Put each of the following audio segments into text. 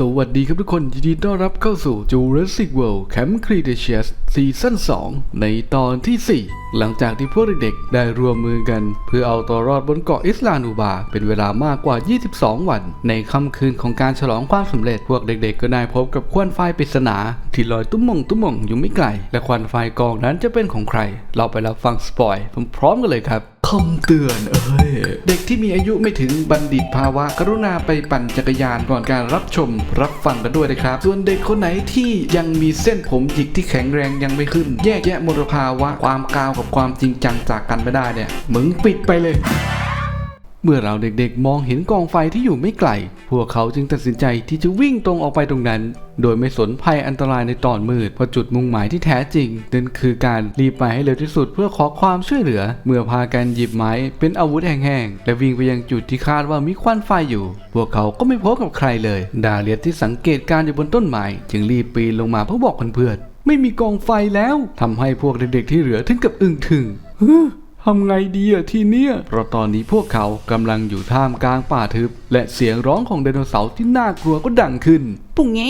สวัสดีครับทุกคน ยินดีต้อนรับเข้าสู่ Jurassic World Camp Cretaceous ซีซั่น2 ในตอนที่ 4 หลังจากที่พวกเด็กๆ ได้รวมมือกัน เพื่อเอาตัวรอดบนเกาะอิสลานูบา เป็นเวลามากกว่า 22 วัน ในค่ำคืนของการฉลองความสำเร็จ พวกเด็กๆ ก็ได้พบกับควันไฟปริศนาที่ลอยตุ้มมงตุ้มมงอยู่ไม่ไกล และควันไฟกองนั้นจะเป็นของใคร เราไปรับฟังสปอยพร้อมๆกันเลยครับ คำเตือนเอ้ย เด็กที่มีอายุไม่ถึงบัณฑิตภาวะ กรุณาไปปั่นจักรยานก่อนการรับชมรับฟังกันด้วยนะครับ ส่วนเด็กคนไหนที่ยังมีเส้นผมหยิกที่แข็งแรงยังไม่ขึ้น แยกแยะมลภาวะความกาวกับความจริงจังจากกันไม่ได้เนี่ยมึงปิดไปเลย เมื่อเราเด็กๆ มองเห็นกองไฟที่อยู่ไม่ไกล พวกเขาจึงตัดสินใจที่จะวิ่งตรงออกไปตรงนั้น โดยไม่สนภัยอันตรายในตอนมืด เพราะจุดมุ่งหมายที่แท้จริงนั่นคือการรีบไปให้เร็วที่สุดเพื่อขอความช่วยเหลือ เมื่อพากันหยิบไม้เป็นอาวุธแห้งๆ และวิ่งไปยังจุดที่คาดว่ามีควันไฟอยู่ พวกเขาก็ไม่พบกับใครเลย ดาเลียที่สังเกตการอยู่บนต้นไม้จึงรีบปีนลงมาเพื่อบอกเพื่อนๆไม่มีกองไฟแล้วทำให้พวกเด็กๆที่เหลือถึงกับอึ้งถึง ทำไงดีอะทีเนี้ยเพราะตอนนี้พวกเขากำลังอยู่ท่ามกลางป่าทึบ และเสียงร้องของไดโนเสาร์ที่น่ากลัวก็ดังขึ้นปุ่งเง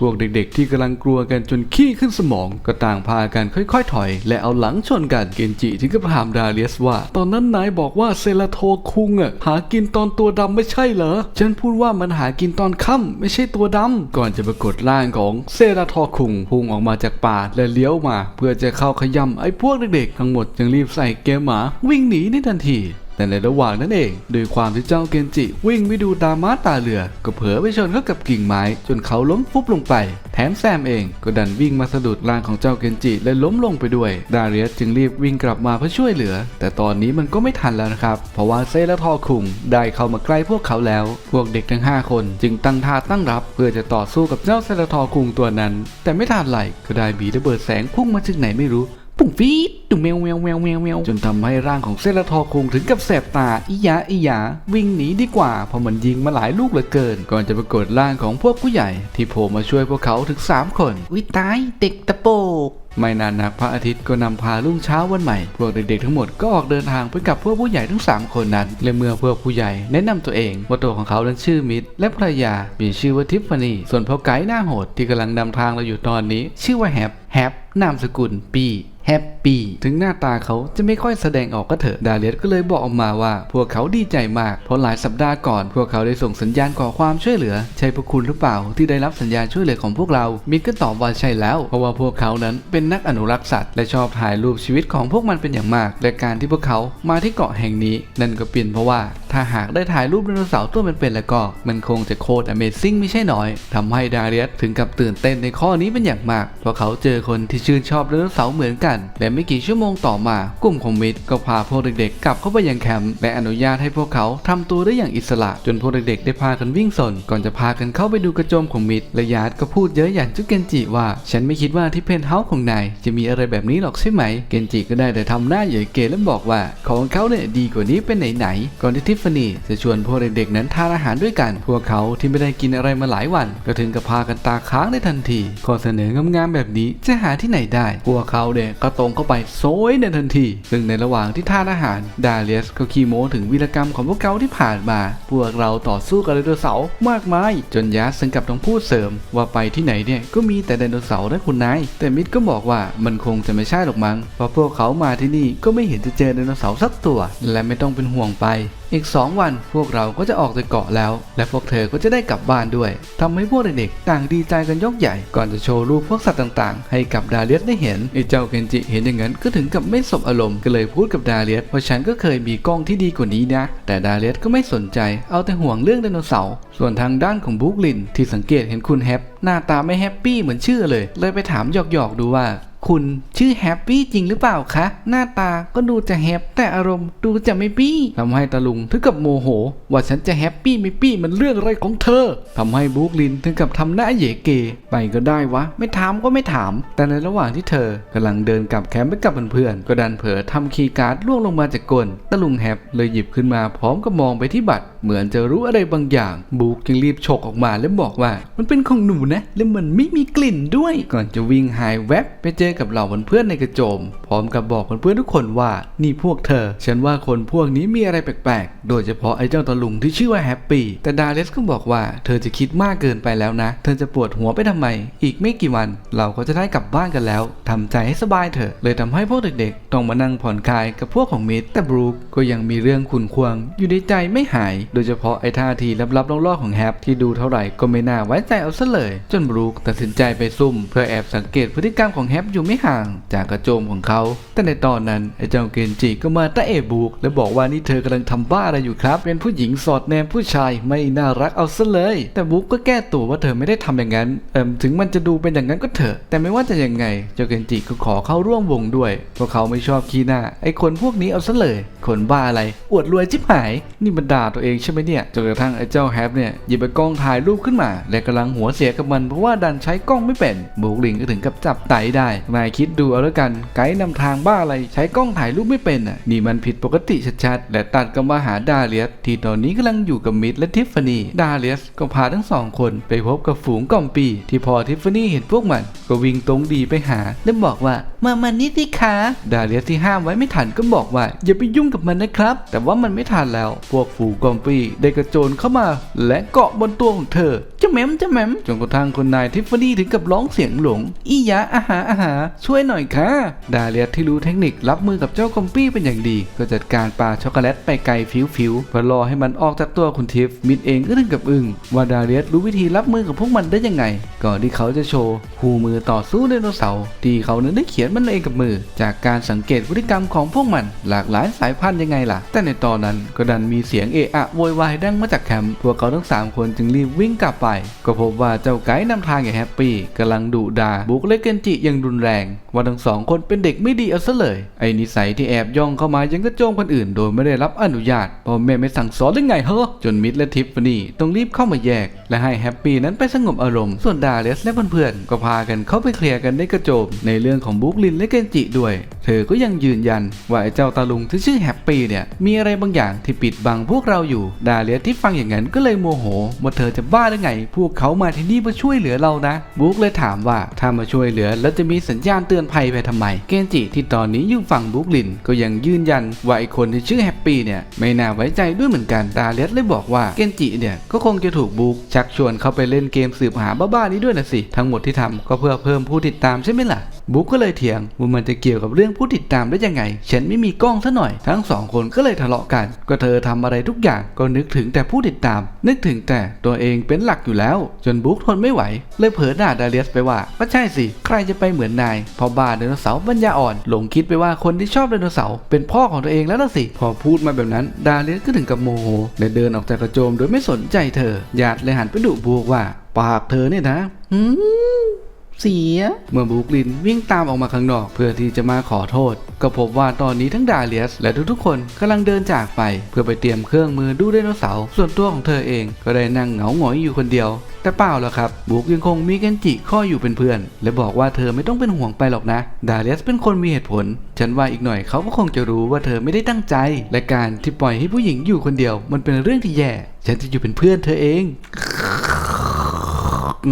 พวกเด็กๆ ที่กำลังกลัวกันจนขี้ขึ้นสมอง ก็ต่างพากันค่อยๆ ถอย และเอาหลังชนกันเกนจิถึงกับถามดาเลียสว่า ตอนนั้นนายบอกว่าเซราโทคุงอะหากินตอนตัวดำไม่ใช่เหรอ ฉันพูดว่ามันหากินตอนค่ำไม่ใช่ตัวดำ ก่อนจะปรากฏร่างของเซราโทคุงพุ่งออกมาจากป่าและเลี้ยวมา เพื่อจะเข้าขย่ำไอ้พวกเด็กๆ ทั้งหมดจึงรีบใส่เกมหมาวิ่งหนีในทันที แต่ในระหว่างนั้นเองด้วยความที่เจ้าเกนจิ วิ่งไปดูตาม้าตาเรือ ก็เผลอไปชนเข้ากับกิ่งไม้ จนเขาล้มฟุบลงไป แถมแซมเองก็ดันวิ่งมาสะดุดร่างของเจ้าเกนจิและล้มลงไปด้วย ดาเรียสจึงรีบวิ่งกลับมาเพื่อช่วยเหลือ แต่ตอนนี้มันก็ไม่ทันแล้วนะครับ เพราะว่าเซและทอคุงได้เข้ามาใกล้พวกเขาแล้ว พวกเด็กทั้ง 5 คนจึงตั้งท่าตั้งรับ เพื่อจะต่อสู้กับเจ้าเซและทอคุงตัวนั้น แต่ไม่ทันไรก็ได้บีระเบิดแสงพุ่งมาจากไหนไม่รู้ ปุ่งฟีดตุ่มแมวแมวแมวแมวแมวจนทำให้ร่างของเซราทอคุงถึงกับแสบตาอีหยาอีหยา วิ่งหนีดีกว่าเพราะมันยิงมาหลายลูกเหลือเกิน ก่อนจะปรากฏร่างของพวกผู้ใหญ่ ที่โผล่มาช่วยพวกเขาถึง 3 คนวิตายเด็กตะโปกไม่นานนักพระอาทิตย์ก็นำพารุ่งเช้าวันใหม่พวกเด็กๆทั้งหมดก็ออกเดินทางไปกับพวกผู้ใหญ่ทั้ง 3 คนนั้นและเมื่อพวกผู้ใหญ่แนะนำตัวเองว่าตัวของเขานั้นชื่อมิดและภรรยา มีชื่อว่าทิฟฟานี่ส่วนพ่อไก่หน้าโหดที่กำลังนำทางเราอยู่ตอนนี้ ชื่อว่าแฮปแฮปนามสกุลปี แฮปปี้ถึงหน้าตาเขาจะไม่ค่อยแสดงออกก็เถอะดาเลียสก็เลยบอกออกมาว่า พวกเขาดีใจมาก เพราะหลายสัปดาห์ก่อน พวกเขาได้ส่งสัญญาณขอความช่วยเหลือ ใช่พวกคุณหรือเปล่าที่ได้รับสัญญาณช่วยเหลือของพวกเรา มิดก็ตอบว่าใช่แล้ว เพราะว่าพวกเขานั้นเป็นนักอนุรักษ์สัตว์และชอบถ่ายรูปชีวิตของพวกมันเป็นอย่างมาก และการที่พวกเขามาที่เกาะแห่งนี้ นั่นก็เป็นเพราะว่า ถ้าหากได้ถ่ายรูปไดโนเสาร์ตัวเป็นๆแล้วก็ มันคงจะโคตร Amazing ไม่ใช่น้อยทำให้ดาเลียสถึงกับตื่นเต้นในข้อนี้เป็นอย่างมาก เพราะเขาเจอคนที่ชื่นชอบไดโนเสาร์เหมือนกันและไม่กี่ชั่วโมงต่อมากลุ่มของมิดก็พาพวกเด็กๆ กลับเข้าไปยังแคมป์และอนุญาตให้พวกเขาทำตัวได้อย่างอิสระ จนพวกเด็กๆ ได้พากันวิ่งสน ก่อนจะพากันเข้าไปดูกระโจมของมิดและยาร์ดก็พูดเยอะหยันจุกเกนจิว่า ฉันไม่คิดว่าที่เพนเฮาส์ของนายจะมีอะไรแบบนี้หรอกใช่ไหม เกนจิก็ได้แต่ทำหน้าเหยยเกและบอกว่า ของเขาเนี่ยดีกว่านี้เป็นไหนๆก่อนที่ทิฟฟานี่จะชวนพวกเด็กๆนั้นทานอาหารด้วยกัน พวกเขาที่ไม่ได้กินอะไรมาหลายวัน ก็ถึงกับพากันตาค้างในทันทีข้อเสนองามๆแบบนี้จะหาที่ไหนได้ พวกเขาเนี่ยก็ตรงเข้าไปโซยในทันที ซึ่งในระหว่างที่ท่านอาหาร ดาเลียสก็ขี้โม้ถึงวีรกรรมของพวกเขาที่ผ่านมา พวกเราต่อสู้กับไดโนเสาร์มากมาย จนยัสถึงกับต้องพูดเสริม ว่าไปที่ไหนเนี่ยก็มีแต่ไดโนเสาร์นะคุณนาย แต่มิดก็บอกว่ามันคงจะไม่ใช่หรอกมั้ง เพราะพวกเขามาที่นี่ก็ไม่เห็นจะเจอไดโนเสาร์สักตัว และไม่ต้องเป็นห่วงไปอีก 2 วันพวกเราก็จะออกจากเกาะแล้ว และพวกเธอก็จะได้กลับบ้านด้วยทำให้พวกเด็กๆต่างดีใจกันยกใหญ่ ก่อนจะโชว์รูปพวกสัตว์ต่างๆ ให้กับดาเลียสได้เห็นไอ้เจ้าเคนจิเห็นอย่างนั้นก็ถึงกับไม่สบอารมณ์ก็เลยพูดกับดาเลียสว่าฉันก็เคยมีกล้องที่ดีกว่านี้นะ แต่ดาเลียสก็ไม่สนใจ เอาแต่ห่วงเรื่องไดโนเสาร์ส่วนทางด้านของบุ๊กลินที่สังเกตเห็นคุณแฮปหน้าตาไม่แฮปปี้เหมือนชื่อเลย เลยไปถามหยอกๆดูว่า คุณชื่อแฮปปี้จริงหรือเปล่าคะ หน้าตาก็ดูจะแฮปแต่อารมณ์ดูจะไม่ปี้ทำให้ตาลุงถึงกับโมโห ว่าฉันจะแฮปปี้ไม่ปี้มันเรื่องอะไรของเธอทำให้บรูคลินถึงกับทำหน้าเหยเกไปก็ได้วะ ไม่ถามก็ไม่ถาม แต่ในระหว่างที่เธอกำลังเดินกลับแคมป์ไปกับเพื่อนๆก็ดันเผลอทำคีย์การ์ดล่วงลงมาจากกลตาลุงแฮปเลยหยิบขึ้นมาพร้อมกับมองไปที่บัตร เหมือนจะรู้อะไรบางอย่างบูกจึงรีบฉกออกมาแล้วบอกว่า มันเป็นของหนูนะ และมันไม่มีกลิ่นด้วย ก่อนจะวิ่งหายแวบไปเจอกับเหล่าเพื่อนในกระโจม ร้อมกับบอกเพื่อนๆทุกคนว่านี่พวกเธอ ฉันว่าคนพวกนี้มีอะไรแปลกๆ โดยเฉพาะไอ้เจ้าตะลุงที่ชื่อว่าแฮปปี้ แต่ดาเลสก็บอกว่าเธอจะคิดมากเกินไปแล้วนะ เธอจะปวดหัวไปทำไม อีกไม่กี่วัน เราก็จะได้กลับบ้านกันแล้วทำใจให้สบายเถอะ เลยทำให้พวกเด็กๆ ต้องมานั่งผ่อนคลายกับพวกของมิดแต่บรูคก็ยังมีเรื่องขุนควง อยู่ในใจไม่หาย โดยเฉพาะไอ้ท่าทีลับๆล่อๆของแฮปที่ดูเท่าไหร่ก็ไม่น่าไว้ใจเอาซะเลย จนบรูคตัดสินใจไปซุ่ม เพื่อแอบสังเกตพฤติกรรมของแฮปอยู่ไม่ห่าง จากกระโจมของเขาแต่ในตอนนั้นไอ้เจ้าเกนจิก็มาตะเอบูกและบอกว่านี่เธอกำลังทำบ้าอะไรอยู่ครับ เป็นผู้หญิงสอดแนมผู้ชายไม่น่ารักเอาซะเลย แต่บุ๊กก็แก้ตัวว่าเธอไม่ได้ทำอย่างนั้นเอิมถึงมันจะดูเป็นอย่างนั้นก็เถอะ แต่ไม่ว่าจะยังไงเจ้าเกนจิก็ขอเข้าร่วมวงด้วยเพราะเขาไม่ชอบขี้หน้า ไอ้คนพวกนี้เอาซะเลย คนบ้าอะไร อวดรวยจิบหาย นี่มันด่าตัวเองใช่ไหมเนี่ยจนกระทั่งไอ้เจ้าแฮปเนี่ยหยิบไปกล้องถ่ายรูปขึ้นมา และกำลังหัวเสียกับมันเพราะว่าดันใช้กล้องไม่เป็นบุ๊กลิงก็ถึงกับจับไตได้นายคิดดูเอาแล้วกันไกด์นำทางบ้าอะไรใช้กล้องถ่ายรูปไม่เป็นอะนี่มันผิดปกติชัดๆและตัดก็มาหาดาเลียสที่ตอนนี้กำลังอยู่กับมิดและทิฟฟานีดาเลียสก็พาทั้งสองคนไปพบกับฝูงกอมปี ที่พอทิฟฟานีเห็นพวกมัน ก็วิ่งตรงดีไปหา และบอกว่ามามานี่สิคะดาเลียสที่ห้ามไว้ไม่ทันก็บอกว่า อย่าไปยุ่งกับมันนะครับ แต่ว่ามันไม่ทันแล้ว พวกฝูงกอมปีได้กระโจนเข้ามา และเกาะบนตัวของเธอจะแหมมจะแหมมจนกระทั่งคนนายทิฟฟานี่ถึงกับร้องเสียงหลงอียะอาหาอาหาช่วยหน่อยค่ะดาเลียสที่รู้เทคนิครับมือกับเจ้าคอมปี้เป็นอย่างดี ก็จัดการปาช็อกโกแลตไปไกลฟิวๆเพื่อรอให้มันออกจากตัวคุณทิฟมิดเองก็ถึงกับอึ้งว่าดาเลียสรู้วิธีรับมือกับพวกมันได้ยังไง ก่อนที่เขาจะโชว์คู่มือต่อสู้ไดโนเสาร์ที่เขานั้นได้เขียนมันเองกับมือ จากการสังเกตพฤติกรรมของพวกมัน หลากหลายสายพันธุ์ยังไงล่ะ แต่ในตอนนั้นก็ดันมีเสียงเอะอะโวยวายดังมาจากแคมป์พวกเขาทั้งสามคนจึงรีบวิ่งกลับไป ก็พบว่าเจ้าไกด์นำทางอย่างแฮปปี้กำลังดุดาบุกและเกนจิอย่างรุนแรงว่าทั้งสองคนเป็นเด็กไม่ดีเอาซะเลย ไอ้นิสัยที่แอบย่องเข้ามายังกระโจมคนอื่นโดยไม่ได้รับอนุญาตพ่อแม่ไม่สั่งสอนหรือไงเฮ้อจนมิดและทิฟฟานี่ต้องรีบเข้ามาแยก และให้แฮปปี้นั้นไปสงบอารมณ์ส่วนดาเลสและเพื่อนๆก็พากันเข้าไปเคลียร์กันในกระโจมในเรื่องของบุกลินและเกนจิด้วย เธอก็ยังยืนยัน ว่าไอ้เจ้าตาลุงที่ชื่อแฮปปี้เนี่ยมีอะไรบางอย่างที่ปิดบังพวกเราอยู่ดาเลสที่ฟังอย่างนั้นก็เลยโมโหว่าเธอจะบ้าได้ไง พวกเขามาที่นี่มาช่วยเหลือเรานะบุ๊กเลยถามว่าถ้ามาช่วยเหลือแล้วจะมีสัญญาณเตือนภัยไปทำไมเกนจิที่ตอนนี้อยู่ฝั่งบุ๊กลินก็ยังยืนยันว่าไอคนที่ชื่อแฮปปี้เนี่ยไม่น่าไว้ใจด้วยเหมือนกันดาเลสเลยบอกว่าเกนจิเนี่ยก็คงจะถูกบุ๊กชักชวนเขาไปเล่นเกมสืบหาบ้าๆนี้ด้วยนะสิ ทั้งหมดที่ทำก็เพื่อเพิ่มผู้ติดตามใช่ไหมล่ะบุ๊กก็เลยเถียงว่ามันจะเกี่ยวกับเรื่องผู้ติดตามได้ยังไง ฉันไม่มีกล้องซะหน่อย ทั้งสองคนก็เลยทะเลาะกัน ก็เธอทำอะไรทุกอย่างก็นึกถึงแต่ผู้ติดตาม นึกถึงแต่ตัวเองเป็นหลักอยู่แล้ว จนบุ๊กทนไม่ไหว เลยเผลอด่าดาเลียสไปว่าก็ใช่สิ ใครจะไปเหมือนนายพอบ้าไดโนเสาร์ปัญญาอ่อนหลงคิดไปว่าคนที่ชอบไดโนเสาร์เป็นพ่อของตัวเองแล้วล่ะสิ พอพูดมาแบบนั้น ดาเลียสก็ถึงกับโมโหและเดินออกจากกระโจมโดยไม่สนใจเธอญาติเลยหันไปดุบุ๊กว่า ปากเธอเนี่ยนะหืมเสีย เมื่อบรูคลินวิ่งตามออกมาข้างนอกเพื่อที่จะมาขอโทษ ก็พบว่าตอนนี้ทั้งดาเลียส และทุกๆคนกำลังเดินจากไป เพื่อไปเตรียมเครื่องมือดูไดโนเสาร์ส่วนตัวของเธอเองก็ได้นั่งเหงาหงอยอยู่คนเดียว แต่เปล่าหรอกครับ บุกยังคงมีเกนจิข้ออยู่เป็นเพื่อน และบอกว่าเธอไม่ต้องเป็นห่วงไปหรอกนะ ดาเลียสเป็นคนมีเหตุผล ฉันว่าอีกหน่อยเขาก็คงจะรู้ว่าเธอไม่ได้ตั้งใจ และการที่ปล่อยให้ผู้หญิงอยู่คนเดียว มันเป็นเรื่องที่แย่ ฉันจะอยู่เป็นเพื่อนเธอเองเ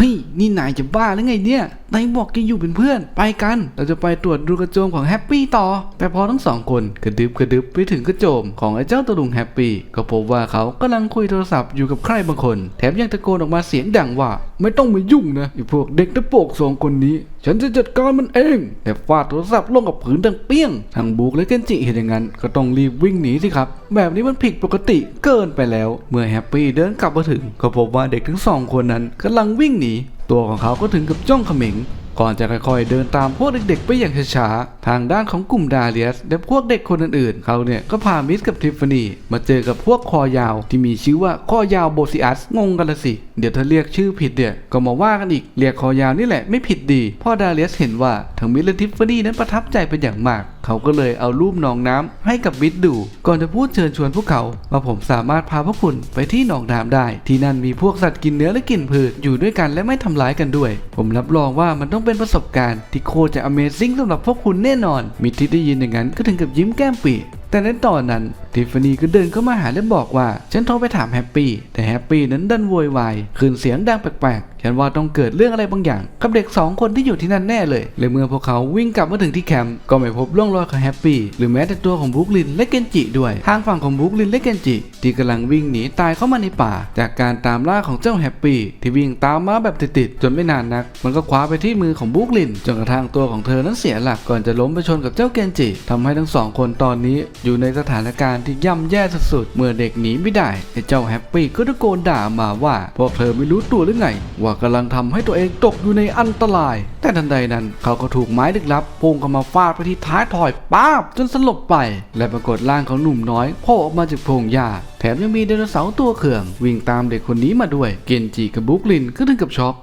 เฮ้ย นี่นายจะบ้าหรือไงเนี่ย นายบอกแกอยู่เป็นเพื่อน ไปกัน เราจะไปตรวจดูกระโจมของแฮปปี้ต่อ แต่พอทั้งสองคนกระดึบกระดึบไปถึงกระโจมของไอ้เจ้าตะลุงแฮปปี้ ก็พบว่าเขากำลังคุยโทรศัพท์อยู่กับใครบางคน แถมยังตะโกนออกมาเสียงดังว่า ไม่ต้องมายุ่งนะไอ้พวกเด็กตะโปกสองคนนี้ฉันจะจัดการมันเองแต่ฟาดโทรศัพท์ลงกับพื้นดังเปี้ยงทางบุกและเกนจิเห็นอย่างนั้นก็ต้องรีบวิ่งหนีสิครับ แบบนี้มันผิดปกติเกินไปแล้ว เมื่อแฮปปี้เดินกลับมาถึง ก็พบว่าเด็กทั้งสองคนนั้นกำลังวิ่งหนี ตัวของเขาก็ถึงกับจ้องเขม็งก่อนจะค่อยๆเดินตามพวกเด็กๆไปอย่างช้าๆ ทางด้านของกลุ่มดาเลียสและพวกเด็กคนอื่นๆ เขาเนี่ยก็พามิสกับทิฟฟานีมาเจอกับพวกคอยาวที่มีชื่อว่าคอยาวโบซิอัสงงกันละสิ เดี๋ยวถ้าเรียกชื่อผิดเนี่ยก็มาว่ากันอีกเรียกคอยาวนี่แหละไม่ผิดดี พ่อดาเลียสเห็นว่าทั้งมิสและทิฟฟานี่นั้นประทับใจเป็นอย่างมาก เขาก็เลยเอารูปหนองน้ำให้กับมิสดู ก่อนจะพูดเชิญชวนพวกเขาว่าผมสามารถพาพวกคุณไปที่หนองน้ำได้ ที่นั่นมีพวกสัตว์กินเนื้อและกินพืชอยู่ด้วยกันและไม่ทำร้ายกันด้วย ผมรับรองว่ามันต้องเป็นประสบการณ์ที่โคตรจะ Amazing สำหรับพวกคุณแน่นอนมิตรที่ได้ยินอย่างนั้นก็ถึงกับยิ้มแก้มปี แต่ในตอนนั้นทิฟฟานีก็เดินเข้ามาหาและบอกว่า ฉันโทรไปถามแฮปปี้แต่แฮปปี้นั้นดันโวยวายคืนเสียงดังแปลกๆ ฉันว่าต้องเกิดเรื่องอะไรบางอย่าง กับเด็กสองคนที่อยู่ที่นั่นแน่เลยและเมื่อพวกเขาวิ่งกลับมาถึงที่แคมป์ก็ไม่พบร่องรอยของแฮปปี้หรือแม้แต่ตัวของบรุกลินและเกนจิด้วย ทางฝั่งของบรุกลินและเกนจิ ที่กำลังวิ่งหนีตายเข้ามาในป่า จากการตามล่าของเจ้าแฮปปี้ที่วิ่งตามมาแบบติดๆจนไม่นานนัก มันก็คว้าไปที่มือของบรุกลินจนกระทั่งตัวของเธอนั้นเสียหลักก่อนจะล้มไปชนกับเจ้าเกนจิทำให้ทั้งสองคนตอนนี้อยู่ในสถานการณ์ที่ย่ำแย่สุดๆ เมื่อเด็กหนีไม่ได้ไอ้เจ้าแฮปปี้ก็ตะโกนด่ามาว่าพวกเธอไม่รู้ตัวหรือไง ว่ากำลังทำให้ตัวเองตกอยู่ในอันตราย แต่ทันใดนั้นเขาก็ถูกไม้ลึกลับพุ่งเข้ามาฟาดไปที่ท้ายถอยป้าบจนสลบไป และปรากฏร่างของหนุ่มน้อยโผล่ออกมาจากพงหญ้าแถมยังมีไดโนเสาร์ตัวเขื่อง วิ่งตามเด็กคนนี้มาด้วย เกนจิกับบุกลินก็ถึงกับช็อก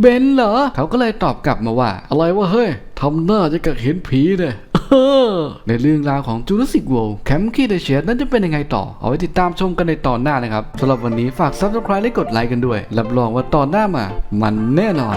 เบนเหรอ เขาก็เลยตอบกลับมาว่า อะไรวะเฮ้ยทำหน้าจะกับเห็นผีเลยเออ ในเรื่องราวของจูราสสิก World แคมป์คีเดเชียนั้นจะเป็นยังไงต่อ เอาไว้ติดตามชมกันในตอนหน้านะครับสำหรับวันนี้ฝาก Subscribe และกดไลค์กันด้วย รับรองว่าตอนหน้ามา มันแน่นอน